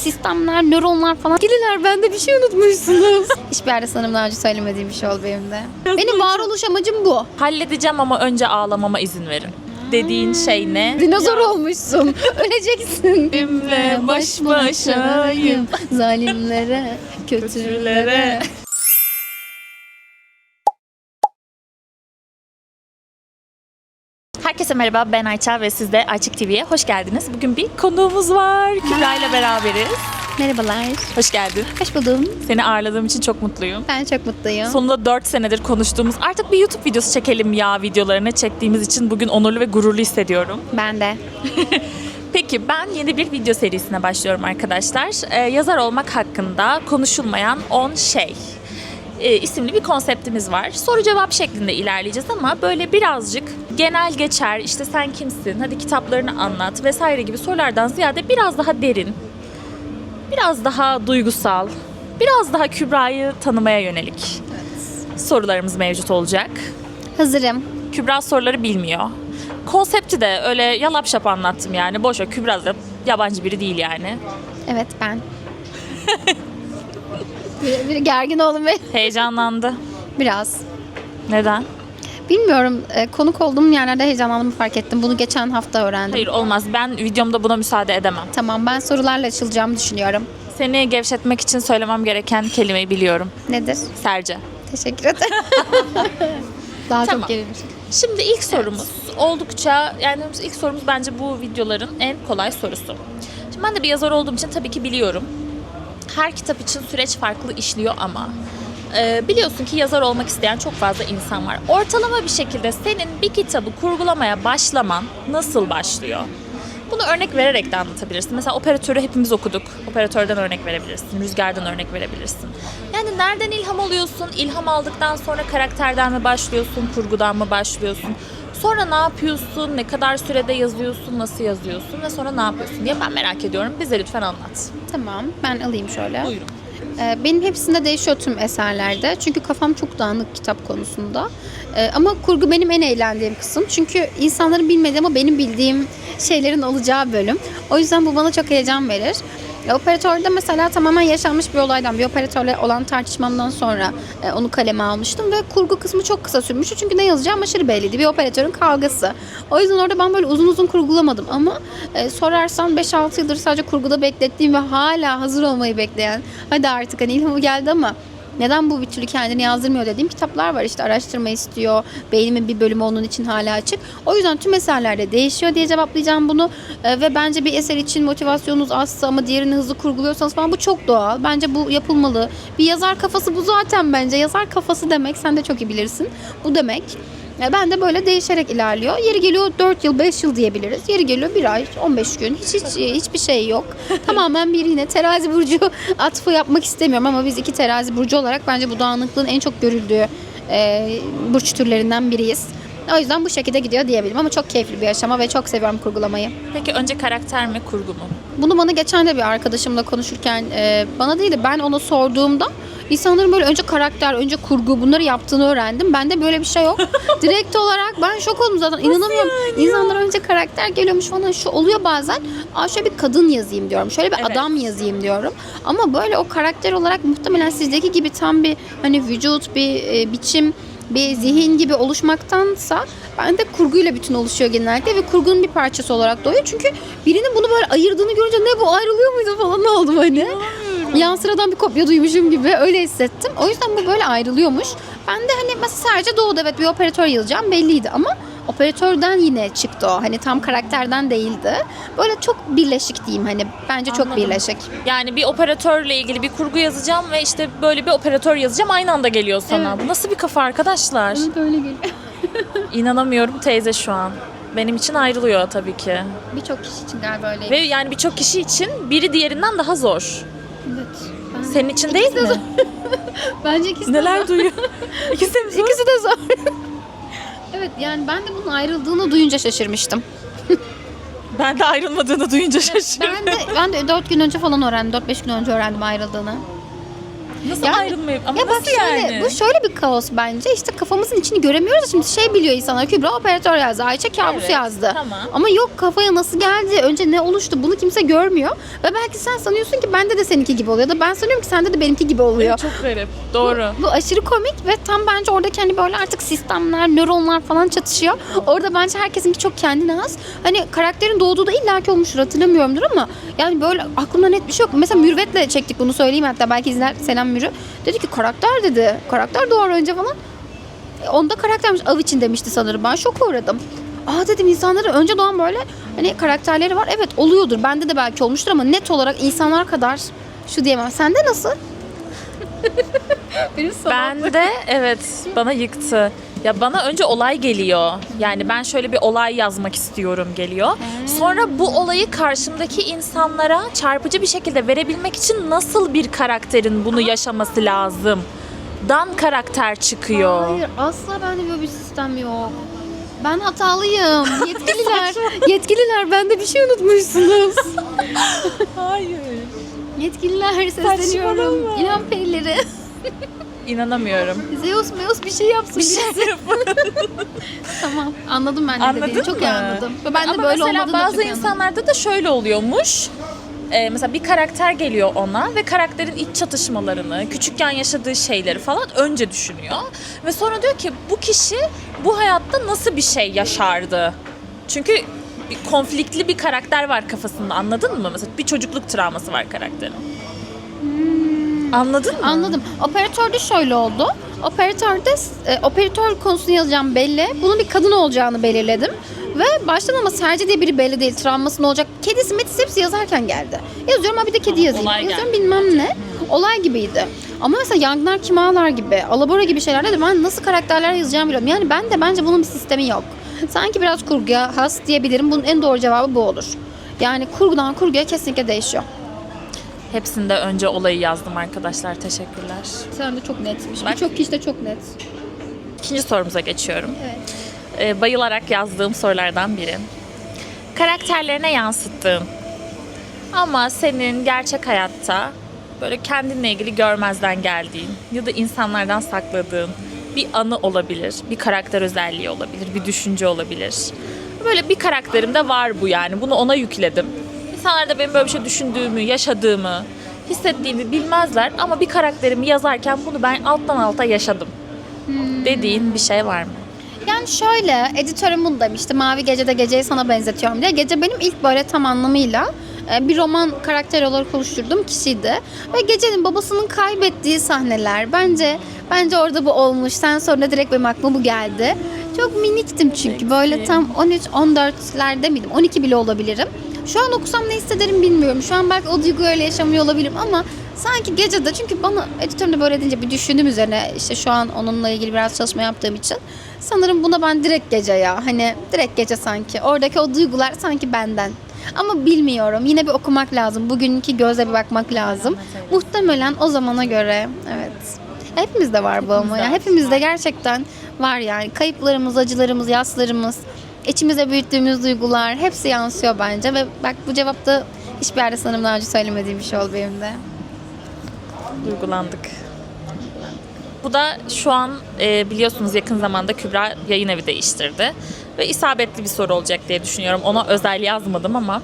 sistemler, nöronlar falan. Geliler bende bir şey unutmuşsunuz. Hiçbir yerde sanırım daha önce söylemediğim bir şey oldu benim de. Benim varoluş amacım bu. Halledeceğim ama önce ağlamama izin verin. Dediğin şey ne? Dinozor olmuşsun. Öleceksin. Benimle baş başayım. Zalimlere, kötülere. Herkese merhaba ben Ayça ve siz de Açık TV'ye hoş geldiniz. Bugün bir konuğumuz var. Kübra ile beraberiz. Merhabalar. Hoş geldin. Hoş buldum. Seni ağırladığım için çok mutluyum. Ben çok mutluyum. Sonunda 4 senedir konuştuğumuz artık bir YouTube videosu çekelim ya videolarını çektiğimiz için bugün onurlu ve gururlu hissediyorum. Ben de. Peki ben yeni bir video serisine başlıyorum arkadaşlar. Ee, yazar olmak hakkında konuşulmayan 10 şey e, isimli bir konseptimiz var. Soru cevap şeklinde ilerleyeceğiz ama böyle birazcık genel geçer, işte sen kimsin, hadi kitaplarını anlat vesaire gibi sorulardan ziyade biraz daha derin, biraz daha duygusal, biraz daha Kübra'yı tanımaya yönelik sorularımız mevcut olacak. Hazırım. Kübra soruları bilmiyor. Konsepti de öyle yalap şap anlattım yani. Boş ver Kübra da yabancı biri değil yani. Evet ben. bir, bir gergin oldum ve Heyecanlandı. biraz. Neden? Bilmiyorum e, konuk olduğum yerlerde heyecanlandığımı fark ettim. Bunu geçen hafta öğrendim. Hayır olmaz. Ben videomda buna müsaade edemem. Tamam ben sorularla açılacağımı düşünüyorum. Seni gevşetmek için söylemem gereken kelimeyi biliyorum. Nedir? Serce. Teşekkür ederim. Daha Tamam. çok gerilmiş. Şimdi ilk sorumuz oldukça yani ilk sorumuz bence bu videoların en kolay sorusu. Şimdi ben de bir yazar olduğum için tabii ki biliyorum. Her kitap için süreç farklı işliyor ama e, biliyorsun ki yazar olmak isteyen çok fazla insan var. Ortalama bir şekilde senin bir kitabı kurgulamaya başlaman nasıl başlıyor? Bunu örnek vererek de anlatabilirsin. Mesela operatörü hepimiz okuduk. Operatörden örnek verebilirsin. Rüzgardan örnek verebilirsin. Yani nereden ilham alıyorsun? İlham aldıktan sonra karakterden mi başlıyorsun? Kurgudan mı başlıyorsun? Sonra ne yapıyorsun? Ne kadar sürede yazıyorsun? Nasıl yazıyorsun? Ve sonra ne yapıyorsun diye ben merak ediyorum. Bize lütfen anlat. Tamam ben alayım şöyle. Buyurun. Ee, Benim hepsinde değişiyor tüm eserlerde. Çünkü kafam çok dağınık kitap konusunda. Ee, Ama kurgu benim en eğlendiğim kısım. Çünkü insanların bilmediği ama benim bildiğim şeylerin olacağı bölüm. O yüzden bu bana çok heyecan verir. E, Operatörde mesela tamamen yaşanmış bir olaydan, bir operatörle olan tartışmamdan sonra e, onu kaleme almıştım ve kurgu kısmı çok kısa sürmüştü. Çünkü ne yazacağım aşırı belliydi. Bir operatörün kavgası. O yüzden orada ben böyle uzun uzun kurgulamadım ama e, sorarsan 5-6 yıldır sadece kurguda beklettiğim ve hala hazır olmayı bekleyen hadi artık hani ilhamı geldi ama neden bu bir türlü kendini yazdırmıyor dediğim kitaplar var. İşte araştırma istiyor. Beynimin bir bölümü onun için hala açık. O yüzden tüm eserlerde değişiyor diye cevaplayacağım bunu. Ee, ve bence bir eser için motivasyonunuz azsa ama diğerini hızlı kurguluyorsanız falan bu çok doğal. Bence bu yapılmalı. Bir yazar kafası bu zaten bence. Yazar kafası demek sen de çok iyi bilirsin. Bu demek. Ya Ben de böyle değişerek ilerliyor. Yeri geliyor 4 yıl, 5 yıl diyebiliriz. Yeri geliyor 1 ay, 15 gün. Hiç, hiç hiçbir şey yok. Tamamen bir yine terazi burcu atfı yapmak istemiyorum ama biz iki terazi burcu olarak bence bu dağınıklığın en çok görüldüğü e, burç türlerinden biriyiz. O yüzden bu şekilde gidiyor diyebilirim ama çok keyifli bir aşama ve çok seviyorum kurgulamayı. Peki önce karakter mi kurgu mu? Bunu bana geçen de bir arkadaşımla konuşurken e, bana değil de ben ona sorduğumda insanların böyle önce karakter, önce kurgu bunları yaptığını öğrendim. Bende böyle bir şey yok. Direkt olarak ben şok oldum zaten. İnanamıyorum. İnsanlar önce karakter geliyormuş falan şu oluyor bazen. Aa şöyle bir kadın yazayım diyorum. Şöyle bir Evet. adam yazayım diyorum. Ama böyle o karakter olarak muhtemelen sizdeki gibi tam bir hani vücut, bir e, biçim bir zihin gibi oluşmaktansa bende kurguyla bütün oluşuyor genellikle ve kurgunun bir parçası olarak doğuyor. Çünkü birinin bunu böyle ayırdığını görünce ne bu ayrılıyor muydu falan oldum hani. Yan sıradan bir kopya duymuşum gibi öyle hissettim. O yüzden bu böyle ayrılıyormuş. Ben de hani mesela sadece doğdu evet bir operatör yazacağım belliydi ama operatörden yine çıktı o. Hani tam karakterden değildi. Böyle çok birleşik diyeyim hani. Bence çok Anladım. birleşik. Yani bir operatörle ilgili bir kurgu yazacağım ve işte böyle bir operatör yazacağım aynı anda geliyor sana. Bu nasıl bir kafa arkadaşlar? Böyle geliyor. İnanamıyorum teyze şu an. Benim için ayrılıyor tabii ki. Birçok kişi için galiba öyle. Ve yani birçok kişi için biri diğerinden daha zor. Evet. Ben- Senin için değil mi? Bence ikisi de Neler duyuyor? İkisi de zor? İkisi de zor. Evet yani ben de bunun ayrıldığını duyunca şaşırmıştım. Ben de ayrılmadığını duyunca şaşırdım. Ben de ben de 4 gün önce falan öğrendim. 4-5 gün önce öğrendim ayrıldığını. Nasıl Yani- ayrılmayıp ama ya bak nasıl şöyle, yani? bu şöyle bir kaos bence. İşte kafamızın içini göremiyoruz. Şimdi şey biliyor insanlar. Kübra operatör yazdı. Ayça kabus Evet, yazdı. tamam. Ama yok kafaya nasıl geldi? Önce ne oluştu? Bunu kimse görmüyor. Ve belki sen sanıyorsun ki bende de seninki gibi oluyor. Da ben sanıyorum ki sende de benimki gibi oluyor. Çok garip. Doğru. Bu aşırı komik ve tam bence oradaki hani böyle artık sistemler, nöronlar falan çatışıyor. Orada bence herkesinki çok kendine has. Hani karakterin doğduğu da illaki olmuştur hatırlamıyorumdur ama yani böyle aklımda net bir şey yok. Mesela Mürvet'le çektik bunu söyleyeyim hatta belki izler Selam Mürü. Dedi ki karakter dedi. Karakter doğar önce falan. E, onda karaktermiş. Av için demişti sanırım. Ben şok uğradım. Aa dedim insanların önce doğan böyle hani karakterleri var. Evet oluyordur. Bende de belki olmuştur ama net olarak insanlar kadar şu diyemem. Sende nasıl? Benim Ben de evet bana yıktı. Ya bana önce olay geliyor. Yani ben şöyle bir olay yazmak istiyorum geliyor. Sonra bu olayı karşımdaki insanlara çarpıcı bir şekilde verebilmek için nasıl bir karakterin bunu yaşaması lazım? Dan karakter çıkıyor. Hayır asla bende böyle bir sistem yok. Ben hatalıyım. Yetkililer, yetkililer bende bir şey unutmuşsunuz. Hayır. Yetkililer sesleniyorum. Saçmalama. İnan perileri. İnanamıyorum. Zeus Meus bir şey yapsın. Bir şey Tamam anladım ben ne Anladın dediğini. Çok iyi mı? anladım. Ve ben de Ama böyle mesela olmadığını da bazı çok iyi anladım. insanlarda da şöyle oluyormuş. Ee, mesela bir karakter geliyor ona ve karakterin iç çatışmalarını, küçükken yaşadığı şeyleri falan önce düşünüyor. Ve sonra diyor ki bu kişi bu hayatta nasıl bir şey yaşardı? Çünkü bir konfliktli bir karakter var kafasında anladın mı? Mesela bir çocukluk travması var karakterin. Anladın mı? Anladım. Operatörde şöyle oldu. Operatörde e, operatör konusunu yazacağım belli. Bunun bir kadın olacağını belirledim. Ve baştan ama Serci diye biri belli değil. Travması ne olacak? Kedisi metisi hepsi yazarken geldi. Yazıyorum ha bir de kedi yazayım. olay Yazıyorum geldi. bilmem ne. Olay gibiydi. Ama mesela Yanglar Kim Ağlar gibi, Alabora gibi şeylerde de ben nasıl karakterler yazacağımı biliyorum. Yani ben de bence bunun bir sistemi yok. Sanki biraz kurguya has diyebilirim. Bunun en doğru cevabı bu olur. Yani kurgudan kurguya kesinlikle değişiyor. Hepsinde önce olayı yazdım arkadaşlar. Teşekkürler. Sen de çok netmiş. Bak. Birçok kişi de çok net. İkinci sorumuza geçiyorum. Evet. e, bayılarak yazdığım sorulardan biri. Karakterlerine yansıttığın ama senin gerçek hayatta böyle kendinle ilgili görmezden geldiğin ya da insanlardan sakladığın bir anı olabilir, bir karakter özelliği olabilir, bir düşünce olabilir. Böyle bir karakterimde var bu yani. Bunu ona yükledim. İnsanlar da benim böyle bir şey düşündüğümü, yaşadığımı, hissettiğimi bilmezler ama bir karakterimi yazarken bunu ben alttan alta yaşadım. Dediğin bir şey var mı? Yani şöyle, editörüm bunu demişti. Mavi Gece'de geceyi sana benzetiyorum diye. Gece benim ilk böyle tam anlamıyla e, bir roman karakter olarak oluşturduğum kişiydi. Ve Gece'nin babasının kaybettiği sahneler bence bence orada bu olmuş. Sen sonra direkt benim aklıma bu geldi. Çok miniktim çünkü. Böyle tam 13-14'lerde miydim? 12 bile olabilirim. Şu an okusam ne hissederim bilmiyorum. Şu an belki o duyguyu öyle yaşamıyor olabilirim ama sanki gecede çünkü bana editörüm de böyle deyince bir düşündüm üzerine işte şu an onunla ilgili biraz çalışma yaptığım için. Sanırım buna ben direkt gece ya hani direkt gece sanki. Oradaki o duygular sanki benden. Ama bilmiyorum yine bir okumak lazım bugünkü gözle bir bakmak lazım. Muhtemelen o zamana göre evet. Hepimizde var bu ama ya hepimizde gerçekten var yani. Kayıplarımız acılarımız yaslarımız içimize büyüttüğümüz duygular hepsi yansıyor bence ve bak bu cevapta hiçbir yerde sanırım daha önce söylemediğim bir şey oldu benim de. Duygulandık. Bu da şu an e, biliyorsunuz yakın zamanda Kübra yayın evi değiştirdi. Ve isabetli bir soru olacak diye düşünüyorum. Ona özel yazmadım ama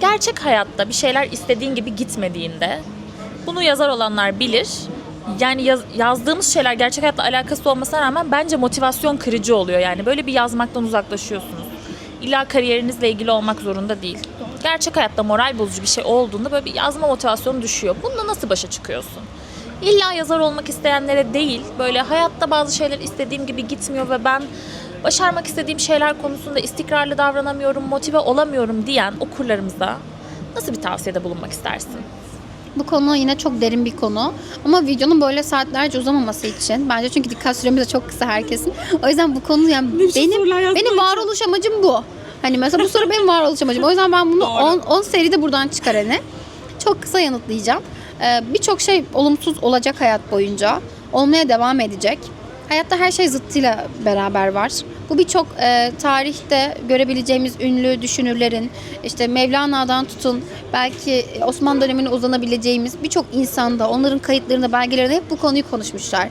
gerçek hayatta bir şeyler istediğin gibi gitmediğinde bunu yazar olanlar bilir. Yani yaz- yazdığımız şeyler gerçek hayatla alakası olmasına rağmen bence motivasyon kırıcı oluyor. Yani böyle bir yazmaktan uzaklaşıyorsunuz. İlla kariyerinizle ilgili olmak zorunda değil. Gerçek hayatta moral bozucu bir şey olduğunda böyle bir yazma motivasyonu düşüyor. Bununla nasıl başa çıkıyorsun? İlla yazar olmak isteyenlere değil, böyle hayatta bazı şeyler istediğim gibi gitmiyor ve ben başarmak istediğim şeyler konusunda istikrarlı davranamıyorum, motive olamıyorum diyen okurlarımıza nasıl bir tavsiyede bulunmak istersin? Bu konu yine çok derin bir konu. Ama videonun böyle saatlerce uzamaması için bence çünkü dikkat süremiz de çok kısa herkesin. O yüzden bu konu yani benim benim varoluş amacım bu. Hani mesela bu soru benim varoluş amacım. O yüzden ben bunu 10 10 seride buradan çıkar hani. Çok kısa yanıtlayacağım. Ee, Birçok şey olumsuz olacak hayat boyunca. Olmaya devam edecek. Hayatta her şey zıttıyla beraber var. Bu birçok e, tarihte görebileceğimiz ünlü düşünürlerin, işte Mevlana'dan tutun, belki Osmanlı dönemine uzanabileceğimiz birçok insanda, onların kayıtlarında, belgelerinde hep bu konuyu konuşmuşlar.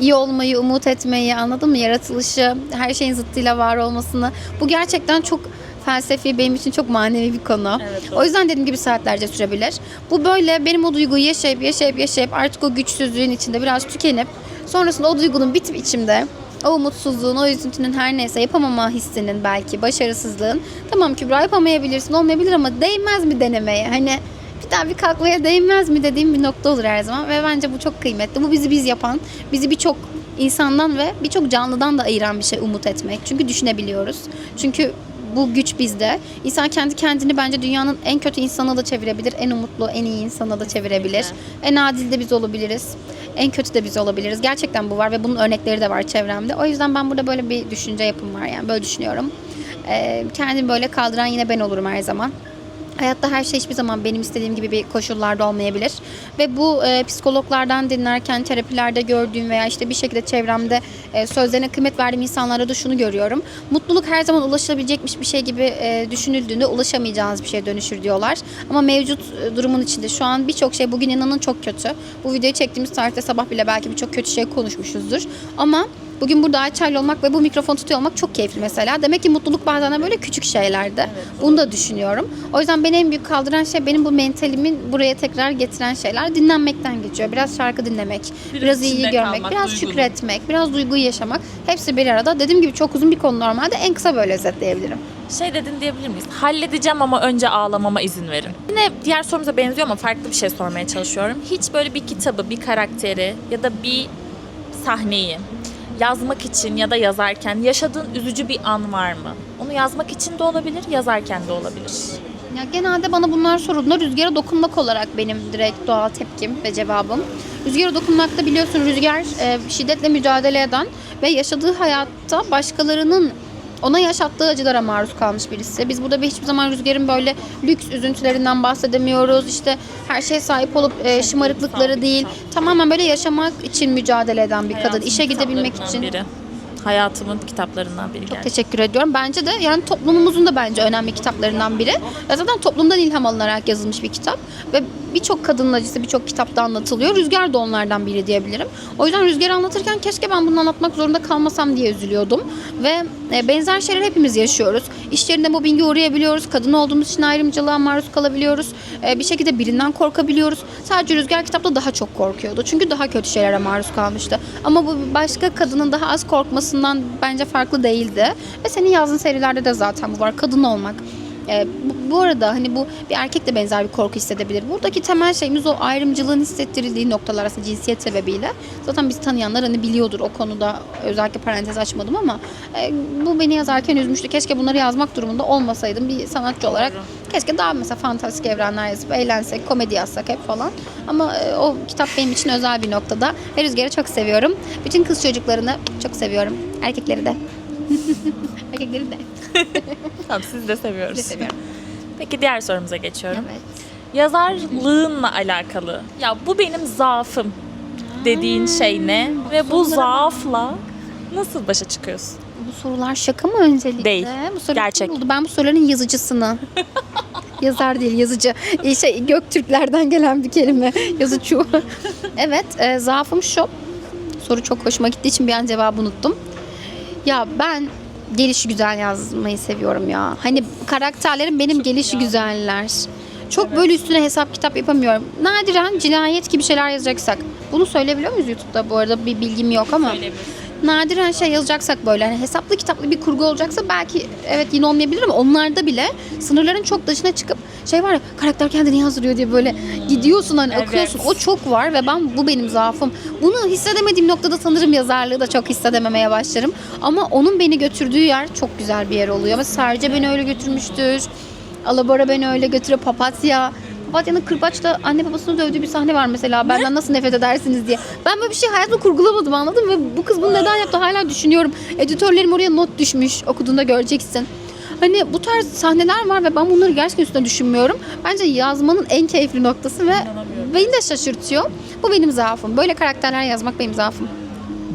İyi olmayı, umut etmeyi, anladın mı? Yaratılışı, her şeyin zıttıyla var olmasını. Bu gerçekten çok felsefi, benim için çok manevi bir konu. Evet, o yüzden dediğim gibi saatlerce sürebilir. Bu böyle benim o duyguyu yaşayıp yaşayıp yaşayıp artık o güçsüzlüğün içinde biraz tükenip sonrasında o duygunun bitip içimde o umutsuzluğun, o üzüntünün her neyse yapamama hissinin belki başarısızlığın tamam Kübra yapamayabilirsin olmayabilir ama değmez mi denemeye? Hani bir daha bir kalkmaya değmez mi dediğim bir nokta olur her zaman ve bence bu çok kıymetli. Bu bizi biz yapan, bizi birçok insandan ve birçok canlıdan da ayıran bir şey umut etmek. Çünkü düşünebiliyoruz. Çünkü bu güç bizde. İnsan kendi kendini bence dünyanın en kötü insanına da çevirebilir. En umutlu, en iyi insana da çevirebilir. En adil de biz olabiliriz. En kötü de biz olabiliriz. Gerçekten bu var ve bunun örnekleri de var çevremde. O yüzden ben burada böyle bir düşünce yapım var yani. Böyle düşünüyorum. Ee, kendimi böyle kaldıran yine ben olurum her zaman. Hayatta her şey hiçbir zaman benim istediğim gibi bir koşullarda olmayabilir. Ve bu e, psikologlardan dinlerken, terapilerde gördüğüm veya işte bir şekilde çevremde e, sözlerine kıymet verdiğim insanlarda da şunu görüyorum. Mutluluk her zaman ulaşılabilecekmiş bir şey gibi e, düşünüldüğünde ulaşamayacağınız bir şeye dönüşür diyorlar. Ama mevcut e, durumun içinde şu an birçok şey bugün inanın çok kötü. Bu videoyu çektiğimiz tarihte sabah bile belki birçok kötü şey konuşmuşuzdur. Ama Bugün burada Ayça'yla olmak ve bu mikrofon tutuyor olmak çok keyifli mesela. Demek ki mutluluk bazen de böyle küçük şeylerde. Bunu da düşünüyorum. O yüzden beni en büyük kaldıran şey benim bu mentalimin buraya tekrar getiren şeyler dinlenmekten geçiyor. Biraz şarkı dinlemek, biraz, Biraz iyi görmek, kalmak, biraz duygulu. şükretmek, biraz duyguyu yaşamak. Hepsi bir arada. Dediğim gibi çok uzun bir konu normalde. En kısa böyle özetleyebilirim. Şey dedin diyebilir miyiz? Halledeceğim ama önce ağlamama izin verin. Yine diğer sorumuza benziyor ama farklı bir şey sormaya çalışıyorum. Hiç böyle bir kitabı, bir karakteri ya da bir sahneyi yazmak için ya da yazarken yaşadığın üzücü bir an var mı? Onu yazmak için de olabilir, yazarken de olabilir. Ya genelde bana bunlar sorulduğunda rüzgara dokunmak olarak benim direkt doğal tepkim ve cevabım. Rüzgara dokunmakta biliyorsun rüzgar e, şiddetle mücadele eden ve yaşadığı hayatta başkalarının ona yaşattığı acılara maruz kalmış birisi. Biz burada bir hiçbir zaman rüzgarın böyle lüks üzüntülerinden bahsedemiyoruz. İşte her şeye sahip olup e, şımarıklıkları duygusal bir değil. Tamamen böyle yaşamak için mücadele eden bir kadın. Hayatımın İşe gidebilmek için. Biri. Hayatımın kitaplarından biri Çok gerçekten. teşekkür ediyorum. Bence de yani toplumumuzun da bence önemli kitaplarından biri. Ve Zaten toplumdan ilham alınarak yazılmış bir kitap. Ve birçok kadının acısı birçok kitapta anlatılıyor. Rüzgar da onlardan biri diyebilirim. O yüzden Rüzgar'ı anlatırken keşke ben bunu anlatmak zorunda kalmasam diye üzülüyordum. Ve e, benzer şeyler hepimiz yaşıyoruz. İş yerinde mobbinge uğrayabiliyoruz. Kadın olduğumuz için ayrımcılığa maruz kalabiliyoruz. E, Bir şekilde birinden korkabiliyoruz. Sadece Rüzgar kitapta daha çok korkuyordu. Çünkü daha kötü şeylere maruz kalmıştı. Ama bu başka kadının daha az korkmasından bence farklı değildi. Ve senin yazdığın serilerde de zaten bu var. Kadın olmak. E, bu, bu arada hani bu bir erkek de benzer bir korku hissedebilir. Buradaki temel şeyimiz o ayrımcılığın hissettirildiği noktalar aslında cinsiyet sebebiyle. Zaten bizi tanıyanlar hani biliyordur o konuda özellikle parantez açmadım ama e, bu beni yazarken üzmüştü. Keşke bunları yazmak durumunda olmasaydım bir sanatçı olarak. Keşke daha mesela fantastik evrenler yazıp eğlensek, komedi yazsak hep falan. Ama e, o kitap benim için özel bir noktada. Ve Rüzgar'ı çok seviyorum. Bütün kız çocuklarını çok seviyorum. Erkekleri de. Erkekleri de. Tamam siz de seviyoruz. de seviyorum. Peki diğer sorumuza geçiyorum. Evet. Yazarlığınla alakalı. Ya bu benim zaafım dediğin şey ne? Ve bu zaafla nasıl başa çıkıyorsun? Bu sorular şaka mı öncelikle? Değil. Bu soru Gerçek. buldu? Ben bu soruların yazıcısını. Yazar değil, yazıcı. Ee, Şey, Göktürklerden gelen bir kelime. Yazıcı. evet, e, zaafım şu. Soru çok hoşuma gittiği için bir an cevabı unuttum. Ya ben gelişi güzel yazmayı seviyorum ya. Hani karakterlerim benim gelişi güzeller. Çok böyle üstüne hesap kitap yapamıyorum. Nadiren cinayet gibi şeyler yazacaksak. Bunu söyleyebiliyor muyuz YouTube'da bu arada bir bilgim yok ama. Nadiren şey yazacaksak böyle hani hesaplı kitaplı bir kurgu olacaksa belki evet yine olmayabilir ama onlarda bile sınırların çok dışına çıkıp şey var ya karakter kendini yazdırıyor diye böyle gidiyorsun hani Evet. akıyorsun. O çok var ve ben bu benim zaafım. Bunu hissedemediğim noktada sanırım yazarlığı da çok hissedememeye başlarım. Ama onun beni götürdüğü yer çok güzel bir yer oluyor. Mesela Serce beni öyle götürmüştür. Alabora beni öyle götürüyor. Papatya. Papatya'nın kırbaçla anne babasını dövdüğü bir sahne var mesela. Benden nasıl nefret edersiniz diye. Ben böyle bir şey hayatımda kurgulamadım anladın mı? Ve bu kız bunu neden yaptı hala düşünüyorum. Editörlerim oraya not düşmüş. Okuduğunda göreceksin. Hani bu tarz sahneler var ve ben bunları gerçekten üstüne düşünmüyorum. Bence yazmanın en keyifli noktası ve beni de şaşırtıyor. Bu benim zaafım. Böyle karakterler yazmak benim zaafım.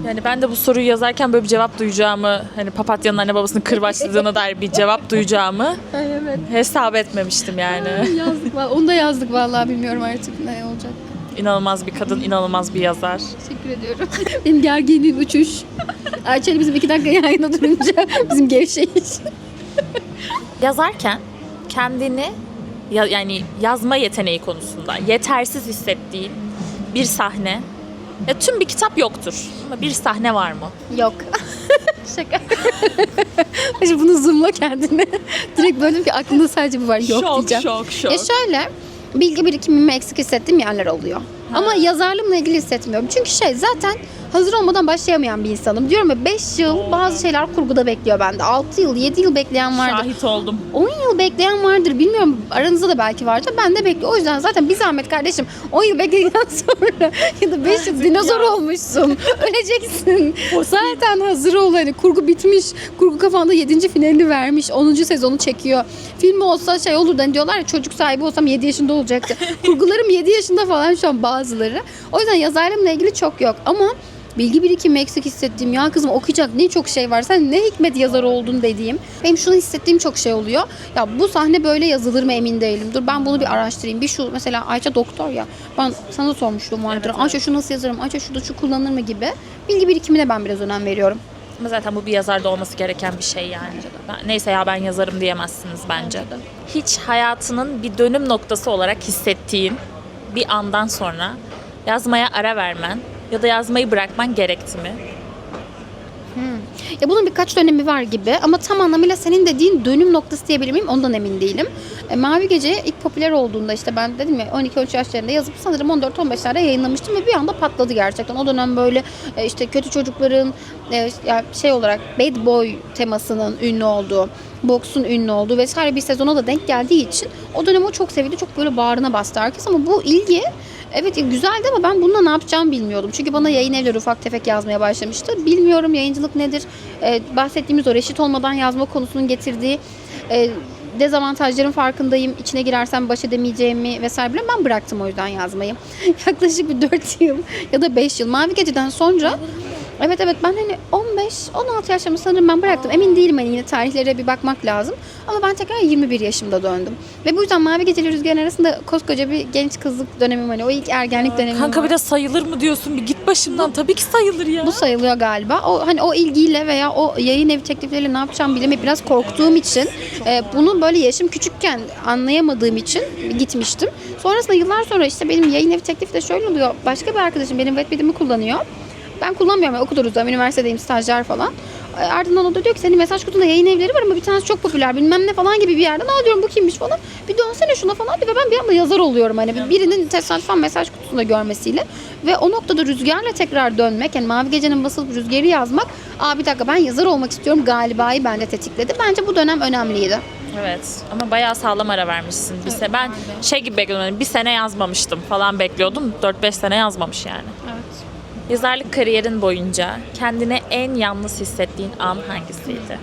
Yani ben de bu soruyu yazarken böyle bir cevap duyacağımı, hani papatyanın anne babasını kırbaçladığına dair bir cevap duyacağımı evet. hesap etmemiştim yani. yazdık. Onu da yazdık vallahi bilmiyorum artık ne olacak. İnanılmaz bir kadın, inanılmaz bir yazar. Teşekkür ediyorum. Benim gerginliğim uçuş. Ayça'yla bizim iki dakika yayına durunca bizim gevşeyiş. Yazarken kendini ya- yani yazma yeteneği konusunda yetersiz hissettiğin bir sahne ya tüm bir kitap yoktur ama bir sahne var mı? Yok. Şaka. Şimdi bunu zoomla kendine. Direkt böyle ki aklında sadece bu var. Yok şok, diyeceğim. şok, şok. Ya şöyle bilgi birikimimi eksik hissettiğim yerler oluyor. Ama yazarlığımla ilgili hissetmiyorum. Çünkü şey zaten hazır olmadan başlayamayan bir insanım. Diyorum ya 5 yıl bazı şeyler kurguda bekliyor bende. 6 yıl, 7 yıl bekleyen vardır. Şahit oldum. 10 yıl bekleyen vardır. Bilmiyorum aranızda da belki vardır. Ben de bekliyorum. O yüzden zaten bir zahmet kardeşim 10 yıl bekledikten sonra ya da 5 yıl dinozor olmuşsun. Öleceksin. zaten hazır ol. Hani kurgu bitmiş. Kurgu kafanda 7. finalini vermiş. 10. sezonu çekiyor. Film olsa şey olur hani diyorlar ya çocuk sahibi olsam 7 yaşında olacaktı. Kurgularım 7 yaşında falan şu an bazıları. O yüzden yazarlığımla ilgili çok yok. Ama bilgi birikimi eksik hissettiğim ya kızım okuyacak ne çok şey var sen ne hikmet yazarı oldun? dediğim benim şunu hissettiğim çok şey oluyor. Ya bu sahne böyle yazılır mı emin değilim. Dur ben bunu bir araştırayım. Bir şu mesela Ayça doktor ya ben sana sormuşluğum vardır. Evet, Ayça şu nasıl yazarım? Ayça şurada şu kullanır mı? gibi bilgi birikimine ben biraz önem veriyorum. Ama zaten bu bir yazarda olması gereken bir şey yani. Ben- neyse ya ben yazarım diyemezsiniz bence. Hiç hayatının bir dönüm noktası olarak hissettiğin bir andan sonra yazmaya ara vermen ya da yazmayı bırakman gerekti mi? Ya bunun birkaç dönemi var gibi ama tam anlamıyla senin dediğin dönüm noktası diyebilir miyim ondan emin değilim. E, Mavi Gece ilk popüler olduğunda işte ben dedim ya 12-13 yaşlarında yazıp sanırım 14-15'lerde yayınlamıştım ve bir anda patladı gerçekten. O dönem böyle e, işte kötü çocukların e, ya şey olarak bad boy temasının ünlü olduğu, boksun ünlü olduğu vesaire bir sezona da denk geldiği için o dönem o çok sevildi. Çok böyle bağrına bastı herkes ama bu ilgi Evet güzeldi ama ben bununla ne yapacağımı bilmiyordum. Çünkü bana yayın evleri ufak tefek yazmaya başlamıştı. Bilmiyorum yayıncılık nedir? Ee, bahsettiğimiz o reşit olmadan yazma konusunun getirdiği e, dezavantajların farkındayım. İçine girersem baş edemeyeceğimi vesaire bile ben bıraktım o yüzden yazmayı. Yaklaşık bir 4 yıl ya da 5 yıl. Mavi Gece'den sonra Evet evet ben hani 15 16 yaşlarımda sanırım ben bıraktım. Emin değilim hani yine tarihlere bir bakmak lazım. Ama ben tekrar 21 yaşımda döndüm. Ve bu yüzden Mavi Gece ile Rüzgar'ın arasında koskoca bir genç kızlık dönemim hani o ilk ergenlik dönemim Kanka bir de sayılır mı diyorsun? Bir git başımdan. Tabii ki sayılır ya. Bu sayılıyor galiba. O hani o ilgiyle veya o yayın evi teklifleriyle ne yapacağım bilemeyip biraz korktuğum için e, bunu böyle yaşım küçükken anlayamadığım için gitmiştim. Sonrasında yıllar sonra işte benim yayın evi teklifi de şöyle oluyor. Başka bir arkadaşım benim Wattpad'imi kullanıyor. Ben kullanmıyorum. Yani okuduğumuz zaman üniversitedeyim stajyer falan. E, Ardından o da diyor ki senin mesaj kutunda yayın evleri var ama bir tanesi çok popüler bilmem ne falan gibi bir yerden. Aa diyorum bu kimmiş falan. Bir dönsene şuna falan diyor ve ben bir anda yazar oluyorum. Hani bir- birinin tesadüfen mesaj kutusunda görmesiyle. Ve o noktada rüzgarla tekrar dönmek yani Mavi Gece'nin basılıp rüzgarı yazmak. Aa bir dakika ben yazar olmak istiyorum galiba'yı bende tetikledi. Bence bu dönem önemliydi. Evet ama bayağı sağlam ara vermişsin. Bir se ben şey gibi bekliyordum. hani bir sene yazmamıştım falan bekliyordum. 4-5 sene yazmamış yani. Yazarlık kariyerin boyunca kendine en yalnız hissettiğin an hangisiydi?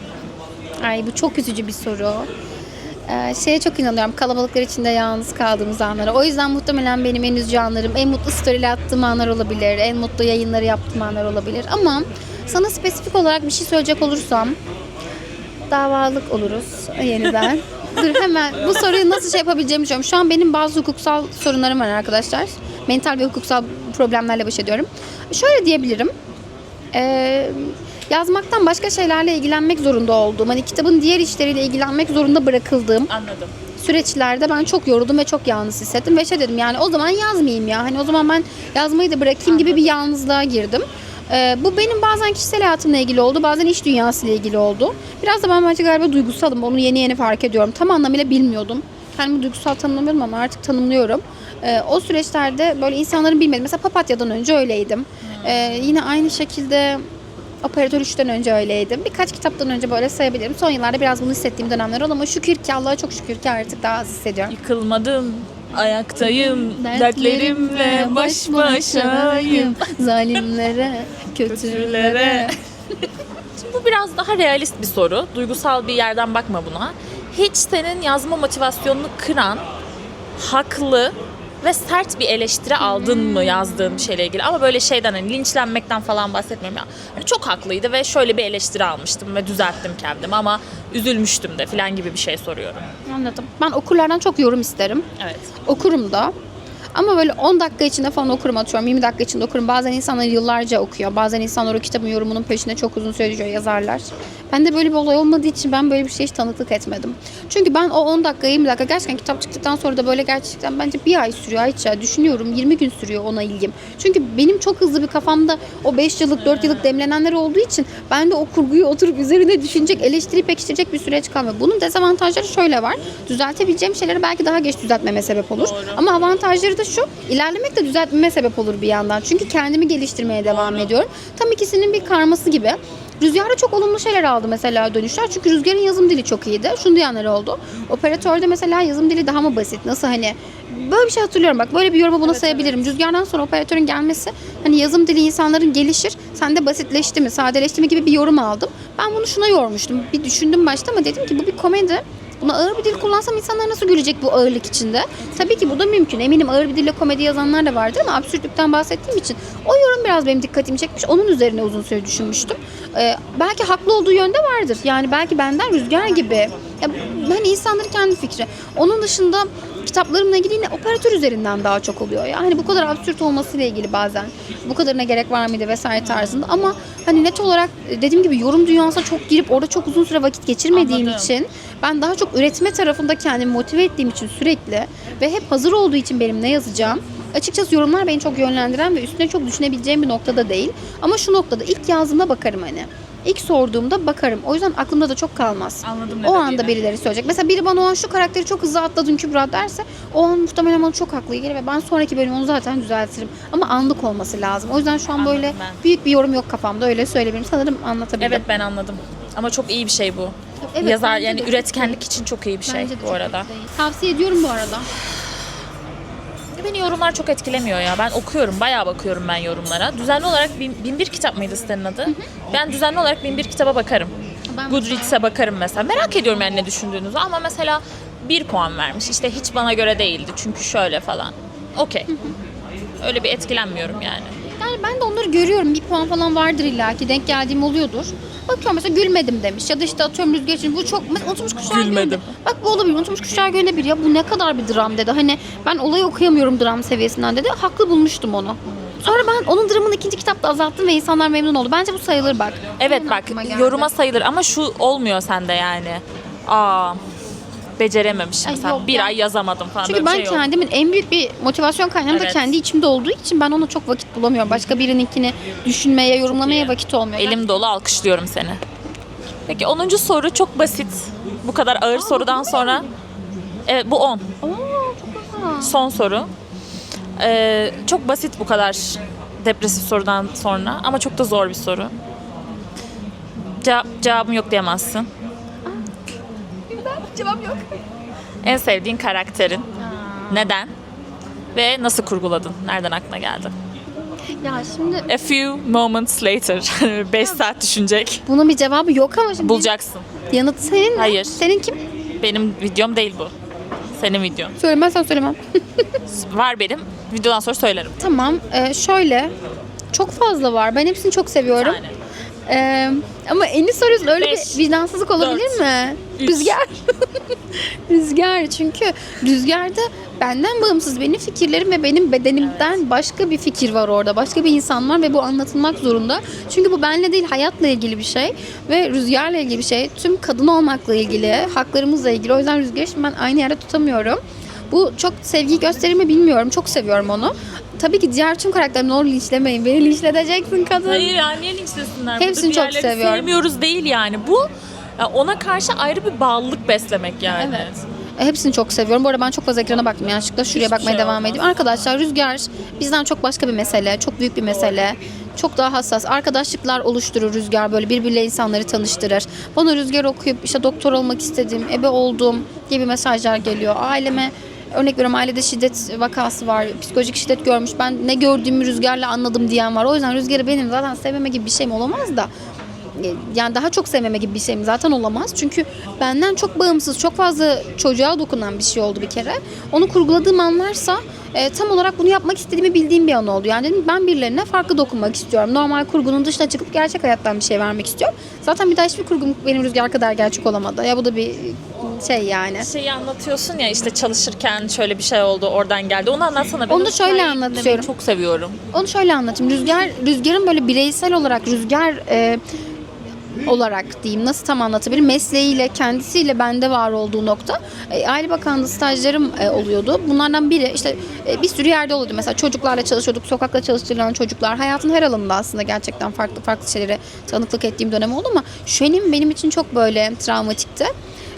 Ay bu çok üzücü bir soru. Ee, şeye çok inanıyorum. Kalabalıklar içinde yalnız kaldığımız anlara. O yüzden muhtemelen benim en üzücü anlarım, en mutlu story'ler attığım anlar olabilir. En mutlu yayınları yaptığım anlar olabilir. Ama sana spesifik olarak bir şey söyleyecek olursam davalık oluruz yeniden. Dur hemen bu soruyu nasıl şey yapabileceğimi düşünüyorum. Şu an benim bazı hukuksal sorunlarım var arkadaşlar. Mental ve hukuksal problemlerle baş ediyorum. Şöyle diyebilirim. Ee, yazmaktan başka şeylerle ilgilenmek zorunda olduğum, hani kitabın diğer işleriyle ilgilenmek zorunda bırakıldığım Anladım. süreçlerde ben çok yoruldum ve çok yalnız hissettim ve şey dedim yani o zaman yazmayayım ya. Hani o zaman ben yazmayı da bırakayım gibi bir yalnızlığa girdim. Ee, bu benim bazen kişisel hayatımla ilgili oldu, bazen iş dünyasıyla ilgili oldu. Biraz da ben bence galiba duygusalım. Onu yeni yeni fark ediyorum. Tam anlamıyla bilmiyordum. Kendimi duygusal tanımlamıyordum ama artık tanımlıyorum. Ee, o süreçlerde böyle insanların bilmediği, mesela Papatya'dan önce öyleydim. Ee, yine aynı şekilde Operatör 3'ten önce öyleydim. Birkaç kitaptan önce böyle sayabilirim. Son yıllarda biraz bunu hissettiğim dönemler oldu ama şükür ki Allah'a çok şükür ki artık daha az hissediyorum. Yıkılmadım, ayaktayım, dertlerimle baş başayım. Zalimlere, kötülere. Şimdi bu biraz daha realist bir soru. Duygusal bir yerden bakma buna. Hiç senin yazma motivasyonunu kıran, haklı ve sert bir eleştiri aldın mı yazdığın bir şeyle ilgili ama böyle şeyden hani linçlenmekten falan bahsetmiyorum ya. Hani çok haklıydı ve şöyle bir eleştiri almıştım ve düzelttim kendimi ama üzülmüştüm de falan gibi bir şey soruyorum. Anladım. Ben okurlardan çok yorum isterim. Evet. Okurum da. Ama böyle 10 dakika içinde falan okurum atıyorum. 20 dakika içinde okurum. Bazen insanlar yıllarca okuyor. Bazen insanlar o kitabın yorumunun peşinde çok uzun süre düşüyor yazarlar. Ben de böyle bir olay olmadığı için ben böyle bir şeye hiç tanıklık etmedim. Çünkü ben o 10 dakika 20 dakika gerçekten kitap çıktıktan sonra da böyle gerçekten bence bir ay sürüyor Ayça. Düşünüyorum 20 gün sürüyor ona ilgim. Çünkü benim çok hızlı bir kafamda o 5 yıllık 4 yıllık demlenenler olduğu için ben de o kurguyu oturup üzerine düşünecek, eleştirip pekiştirecek bir süreç kalmıyor. Bunun dezavantajları şöyle var. Düzeltebileceğim şeyleri belki daha geç düzeltmeme sebep olur. Ama avantajları da şu. ilerlemek de düzeltmeme sebep olur bir yandan. Çünkü kendimi geliştirmeye devam ediyorum. Tam ikisinin bir karması gibi. Rüzgarda çok olumlu şeyler aldı mesela dönüşler. Çünkü Rüzgar'ın yazım dili çok iyiydi. Şunu diyenler oldu. Operatörde mesela yazım dili daha mı basit? Nasıl hani böyle bir şey hatırlıyorum bak böyle bir yoruma bunu sayabilirim. Rüzgardan sonra operatörün gelmesi hani yazım dili insanların gelişir. Sende basitleşti mi, sadeleşti mi gibi bir yorum aldım. Ben bunu şuna yormuştum. Bir düşündüm başta ama dedim ki bu bir komedi. Buna ağır bir dil kullansam insanlar nasıl gülecek bu ağırlık içinde? Tabii ki bu da mümkün. Eminim ağır bir dille komedi yazanlar da vardır ama absürtlükten bahsettiğim için o yorum biraz benim dikkatimi çekmiş. Onun üzerine uzun süre düşünmüştüm. Ee, belki haklı olduğu yönde vardır. Yani belki benden rüzgar gibi. Ya, hani insanların kendi fikri. Onun dışında kitaplarımla ilgili yine operatör üzerinden daha çok oluyor. ya. Hani bu kadar absürt olmasıyla ilgili bazen. Bu kadarına gerek var mıydı vesaire tarzında. Ama hani net olarak e, dediğim gibi yorum dünyasına çok girip orada çok uzun süre vakit geçirmediğim Anladım. için ben daha çok üretme tarafında kendimi motive ettiğim için sürekli ve hep hazır olduğu için benim ne yazacağım Açıkçası yorumlar beni çok yönlendiren ve üstüne çok düşünebileceğim bir noktada değil. Ama şu noktada ilk yazdığımda bakarım hani. İlk sorduğumda bakarım. O yüzden aklımda da çok kalmaz. Anladım ne O anda dediğini. birileri söyleyecek. Mesela biri bana o an şu karakteri çok hızlı atladın Kübra derse o an muhtemelen bana çok haklı gelir ve ben sonraki bölüm onu zaten düzeltirim. Ama anlık olması lazım. O yüzden şu an Anladım böyle ben. büyük bir yorum yok kafamda öyle söyleyebilirim. Sanırım anlatabildim. Evet ben anladım. Ama çok iyi bir şey bu. Evet, Yazar bence yani de çok üretkenlik için çok iyi bir şey Bence de bu çok arada. iyi. Tavsiye ediyorum bu arada. Beni yorumlar çok etkilemiyor ya. Ben okuyorum, bayağı bakıyorum ben yorumlara. Düzenli olarak bin, bin bir kitap mıydı sitenin adı? Ben düzenli olarak bin bir kitaba bakarım. Ben Goodreads'e bakarım mesela. Merak ediyorum yani ne düşündüğünüzü ama mesela bir puan vermiş. İşte hiç bana göre değildi çünkü şöyle falan. Okey. Öyle bir etkilenmiyorum yani. Yani ben de onları görüyorum. Bir puan falan vardır illa ki. Denk geldiğim oluyordur. Bakıyorum mesela gülmedim demiş. Ya da işte atıyorum rüzgar için bu çok... Mesela unutulmuş kuşlar Gülmedim. Gölü'nde- Bak bu olabilir. Unutulmuş kuşlar Gölü'nde bir ya bu ne kadar bir dram dedi. Hani ben olayı okuyamıyorum dram seviyesinden dedi. Haklı bulmuştum onu. Sonra ben onun dramını ikinci kitapta azalttım ve insanlar memnun oldu. Bence bu sayılır bak. Evet Benim bak aklıma geldi. yoruma sayılır ama şu olmuyor sende yani. Aa becerememişim Ay, mesela. yok Bir ya. ay yazamadım falan. Çünkü ben şey yok. kendimin en büyük bir motivasyon kaynağım da Evet. kendi içimde olduğu için ben ona çok vakit bulamıyorum. Başka birininkini düşünmeye, yorumlamaya vakit olmuyor. Elim dolu alkışlıyorum seni. Peki 10. soru çok basit. Bu kadar ağır sorudan sonra. Evet bu 10. Oo, çok güzel. Son soru. Ee, çok basit bu kadar depresif sorudan sonra ama çok da zor bir soru. Cevap, cevabım yok diyemezsin. Cevap yok. En sevdiğin karakterin. Neden? Ve nasıl kurguladın? Nereden aklına geldi? Ya şimdi A few moments later. 5 saat düşünecek. bunun bir cevabı yok ama şimdi Bulacaksın. yanıt senin mi? Hayır. Senin kim? Benim videom değil bu. Senin videon. Söylemezsen söylemem. Var benim. Videodan sonra söylerim. tamam. e, şöyle. Çok fazla var. Ben hepsini çok seviyorum. Yani. E, ama eni soruyorsun öyle Beş, bir vicdansızlık olabilir dört, mi? üç. Rüzgar. Rüzgar çünkü rüzgarda benden bağımsız benim fikirlerim ve benim bedenimden başka bir fikir var orada. Başka bir insan var ve bu anlatılmak zorunda. Çünkü bu benle değil hayatla ilgili bir şey ve rüzgarla ilgili bir şey. Tüm kadın olmakla ilgili, haklarımızla ilgili. O yüzden rüzgarı ben aynı yerde tutamıyorum. Bu çok sevgi gösterimi bilmiyorum. Çok seviyorum onu. Tabii ki diğer tüm karakterimi onu linçlemeyin. Beni linçledeceksin kadın. Hayır ya niye linçlesinler? Hepsini Burada çok diğerlerini seviyorum. Sevmiyoruz değil yani. Bu ona karşı ayrı bir bağlılık beslemek yani. Evet. E, Hepsini çok seviyorum. Bu arada ben çok fazla ekrana baktım yanlışlıkla. Şuraya Hiçbir bakmaya şey devam olmaz. edeyim. Arkadaşlar Rüzgar bizden çok başka bir mesele. Çok büyük bir mesele. Çok daha hassas. Arkadaşlıklar oluşturur Rüzgar. Böyle birbiriyle insanları tanıştırır. Bana Rüzgar okuyup işte doktor olmak istedim, ebe oldum gibi mesajlar geliyor. Aileme Örnek veriyorum ailede şiddet vakası var. Psikolojik şiddet görmüş. Ben ne gördüğümü Rüzgar'la anladım diyen var. O yüzden Rüzgar'ı benim zaten sevmeme gibi bir şeyim olamaz da e, yani daha çok sevmeme gibi bir şeyim zaten olamaz. Çünkü benden çok bağımsız, çok fazla çocuğa dokunan bir şey oldu bir kere. Onu kurguladığım anlarsa e, tam olarak bunu yapmak istediğimi bildiğim bir an oldu. Yani dedim ben birilerine farklı dokunmak istiyorum. Normal kurgunun dışına çıkıp gerçek hayattan bir şey vermek istiyorum. Zaten bir daha hiçbir kurgum benim Rüzgar kadar gerçek olamadı. Ya bu da bir şey yani. Şeyi anlatıyorsun ya işte çalışırken şöyle bir şey oldu oradan geldi. Onu anlatsana. Ben Onu da şöyle hikayeyi anlatıyorum. dinlemeyi Çok seviyorum. Onu şöyle anlatayım. Rüzgar, Rüzgar'ın böyle bireysel olarak Rüzgar e, olarak diyeyim nasıl tam anlatabilirim mesleğiyle kendisiyle bende var olduğu nokta e, Aile Bakanlığı stajlarım e, oluyordu. Bunlardan biri işte e, bir sürü yerde oluyordu. Mesela çocuklarla çalışıyorduk. Sokakta çalıştırılan çocuklar. Hayatın her alanında aslında gerçekten farklı farklı şeylere tanıklık ettiğim dönem oldu ama Şönim benim için çok böyle travmatikti.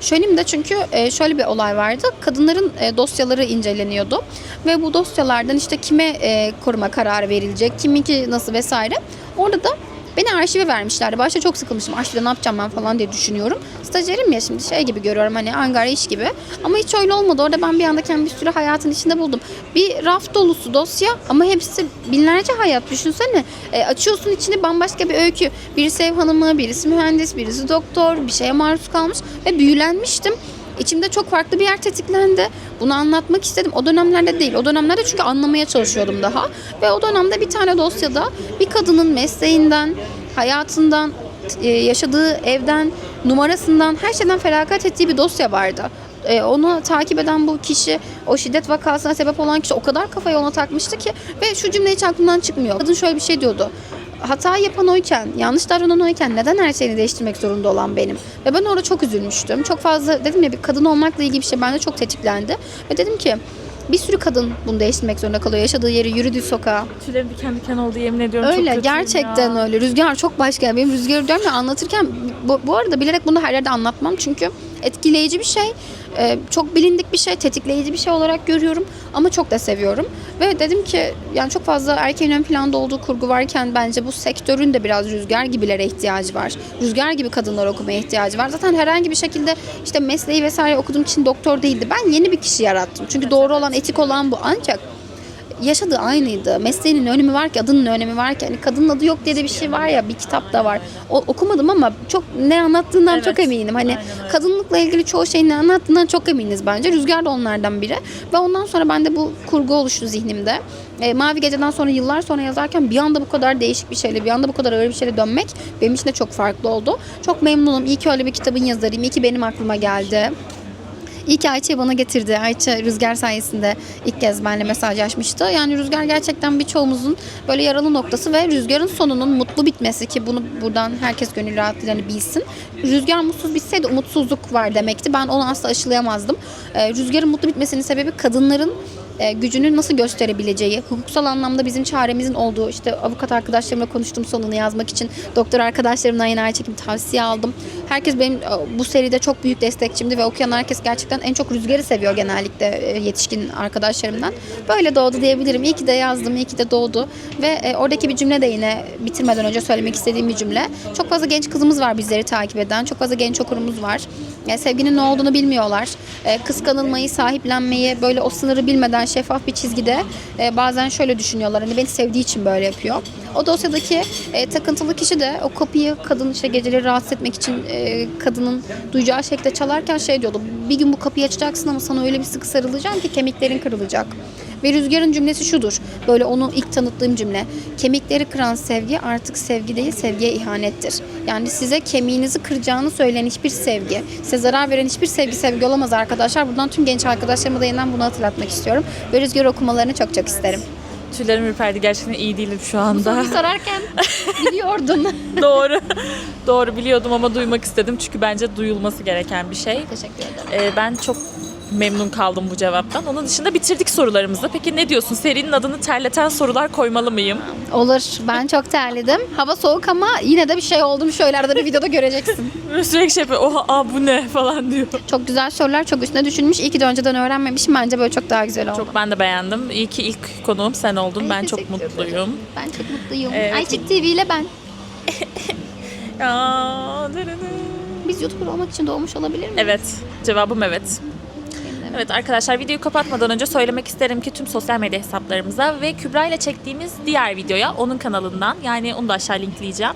Şönim de çünkü e, şöyle bir olay vardı. Kadınların e, dosyaları inceleniyordu. Ve bu dosyalardan işte kime e, koruma kararı verilecek, kiminki nasıl vesaire. Orada da Beni arşive vermişlerdi. Başta çok sıkılmıştım. Arşivde ne yapacağım ben falan diye düşünüyorum. Stajyerim ya şimdi şey gibi görüyorum hani angara iş gibi. Ama hiç öyle olmadı. Orada ben bir anda kendimi bir sürü hayatın içinde buldum. Bir raf dolusu dosya ama hepsi binlerce hayat. Düşünsene. E, açıyorsun içini bambaşka bir öykü. Birisi ev hanımı, birisi mühendis, birisi doktor. Bir şeye maruz kalmış ve büyülenmiştim. İçimde çok farklı bir yer tetiklendi. Bunu anlatmak istedim. O dönemlerde değil. O dönemlerde çünkü anlamaya çalışıyordum daha. Ve o dönemde bir tane dosyada bir kadının mesleğinden, hayatından, e, yaşadığı evden, numarasından, her şeyden feragat ettiği bir dosya vardı. E, onu takip eden bu kişi, o şiddet vakasına sebep olan kişi o kadar kafayı ona takmıştı ki ve şu cümle hiç aklımdan çıkmıyor. Kadın şöyle bir şey diyordu hata yapan oyken, yanlış davranan oyken neden her şeyini değiştirmek zorunda olan benim? Ve ben orada çok üzülmüştüm. Çok fazla dedim ya bir kadın olmakla ilgili bir şey bende çok tetiklendi. Ve dedim ki bir sürü kadın bunu değiştirmek zorunda kalıyor. Yaşadığı yeri, yürüdüğü sokağa. Tüylerim diken diken oldu yemin ediyorum. çok Öyle kötüyüm gerçekten ya. öyle. Rüzgar çok başka. Benim rüzgarı diyorum ya anlatırken bu, bu arada bilerek bunu her yerde anlatmam. Çünkü etkileyici bir şey. E, çok bilindik bir şey, tetikleyici bir şey olarak görüyorum ama çok da seviyorum. Ve dedim ki yani çok fazla erkeğin ön planda olduğu kurgu varken bence bu sektörün de biraz rüzgar gibilere ihtiyacı var. Rüzgar gibi kadınlar okumaya ihtiyacı var. Zaten herhangi bir şekilde işte mesleği vesaire okuduğum için doktor değildi. Ben yeni bir kişi yarattım. Çünkü doğru olan, etik olan bu. Ancak yaşadığı aynıydı. Mesleğinin önemi var ki, adının önemi var ki. Hani kadının adı yok diye de bir şey var ya, bir kitap da var. O, okumadım ama çok ne anlattığından Evet, çok eminim. Hani aynen kadınlıkla ilgili çoğu şeyin ne anlattığından çok eminiz bence. Rüzgar da onlardan biri. Ve ondan sonra bende bu kurgu oluştu zihnimde. E, Mavi Gece'den sonra yıllar sonra yazarken bir anda bu kadar değişik bir şeyle, bir anda bu kadar ağır bir şeyle dönmek benim için de çok farklı oldu. Çok memnunum. İyi ki öyle bir kitabın yazarıyım. İyi ki benim aklıma geldi. İyi ki Ayça'yı bana getirdi. Ayça Rüzgar sayesinde ilk kez benimle mesajlaşmıştı. Yani Rüzgar gerçekten birçoğumuzun böyle yaralı noktası ve Rüzgar'ın sonunun mutlu bitmesi ki bunu buradan herkes gönül rahatlığıyla bilsin. Rüzgar mutsuz bitseydi umutsuzluk var demekti. Ben onu asla aşılayamazdım. Ee, Rüzgar'ın mutlu bitmesinin sebebi kadınların e, gücünü nasıl gösterebileceği, hukuksal anlamda bizim çaremizin olduğu, işte avukat arkadaşlarımla konuştum sonunu yazmak için, doktor arkadaşlarımdan yine aynı çekim tavsiye aldım. Herkes benim e, bu seride çok büyük destekçimdi ve okuyan herkes gerçekten en çok rüzgarı seviyor genellikle e, yetişkin arkadaşlarımdan. Böyle doğdu diyebilirim. İyi ki de yazdım, iyi ki de doğdu. Ve e, oradaki bir cümle de yine bitirmeden önce söylemek istediğim bir cümle. Çok fazla genç kızımız var bizleri takip eden, çok fazla genç okurumuz var. E, sevginin ne olduğunu bilmiyorlar. E, kıskanılmayı, sahiplenmeyi böyle o sınırı bilmeden şeffaf bir çizgide e, bazen şöyle düşünüyorlar. Hani beni sevdiği için böyle yapıyor. O dosyadaki e, takıntılı kişi de o kapıyı kadın işte geceleri rahatsız etmek için e, kadının duyacağı şekilde çalarken şey diyordu. Bir gün bu kapıyı açacaksın ama sana öyle bir sıkı sarılacağım ki kemiklerin kırılacak. Ve Rüzgar'ın cümlesi şudur. Böyle onu ilk tanıttığım cümle. Kemikleri kıran sevgi artık sevgi değil sevgiye ihanettir. Yani size kemiğinizi kıracağını söyleyen hiçbir sevgi, size zarar veren hiçbir sevgi sevgi olamaz arkadaşlar. Buradan tüm genç arkadaşlarıma da yeniden bunu hatırlatmak istiyorum. Ve Rüzgar okumalarını çok çok isterim. Tüylerim ürperdi gerçekten iyi değilim şu anda. Soruyu sorarken biliyordun. Doğru. Doğru biliyordum ama duymak istedim çünkü bence duyulması gereken bir şey. Teşekkür ederim. Ee, ben çok memnun kaldım bu cevaptan. Onun dışında bitirdik sorularımızı. Peki ne diyorsun? Serinin adını terleten sorular koymalı mıyım? Olur. Ben çok terledim. Hava soğuk ama yine de bir şey oldum. Şöyle arada bir videoda göreceksin. Sürekli şey yapıyor. Oha aa, bu ne falan diyor. Çok güzel sorular. Çok üstüne düşünmüş. İyi ki de önceden öğrenmemişim. Bence böyle çok daha güzel oldu. Çok ben de beğendim. İyi ki ilk konuğum sen oldun. Ay, ben çok teşekkür ederim. mutluyum. Ben çok mutluyum. Evet. Ayçiçek TV ile ben. Dırırı. Biz YouTuber olmak için doğmuş olabilir miyiz? Evet. Cevabım evet. Evet arkadaşlar videoyu kapatmadan önce söylemek isterim ki tüm sosyal medya hesaplarımıza ve Kübra ile çektiğimiz diğer videoya onun kanalından yani onu da aşağı linkleyeceğim.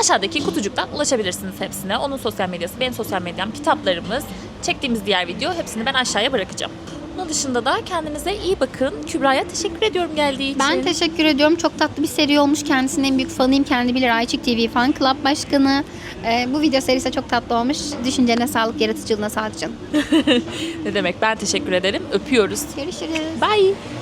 Aşağıdaki kutucuktan ulaşabilirsiniz hepsine. Onun sosyal medyası, benim sosyal medyam, kitaplarımız, çektiğimiz diğer video hepsini ben aşağıya bırakacağım. Bunun dışında da kendinize iyi bakın. Kübra'ya teşekkür ediyorum geldiği için. Ben teşekkür ediyorum. Çok tatlı bir seri olmuş. Kendisinin en büyük fanıyım. Kendi bilir Ayçik TV Fan Club Başkanı. Ee, bu video serisi çok tatlı olmuş. Düşüncene sağlık, yaratıcılığına sağlık canım. Ne demek ben teşekkür ederim. Öpüyoruz. Görüşürüz. Bye.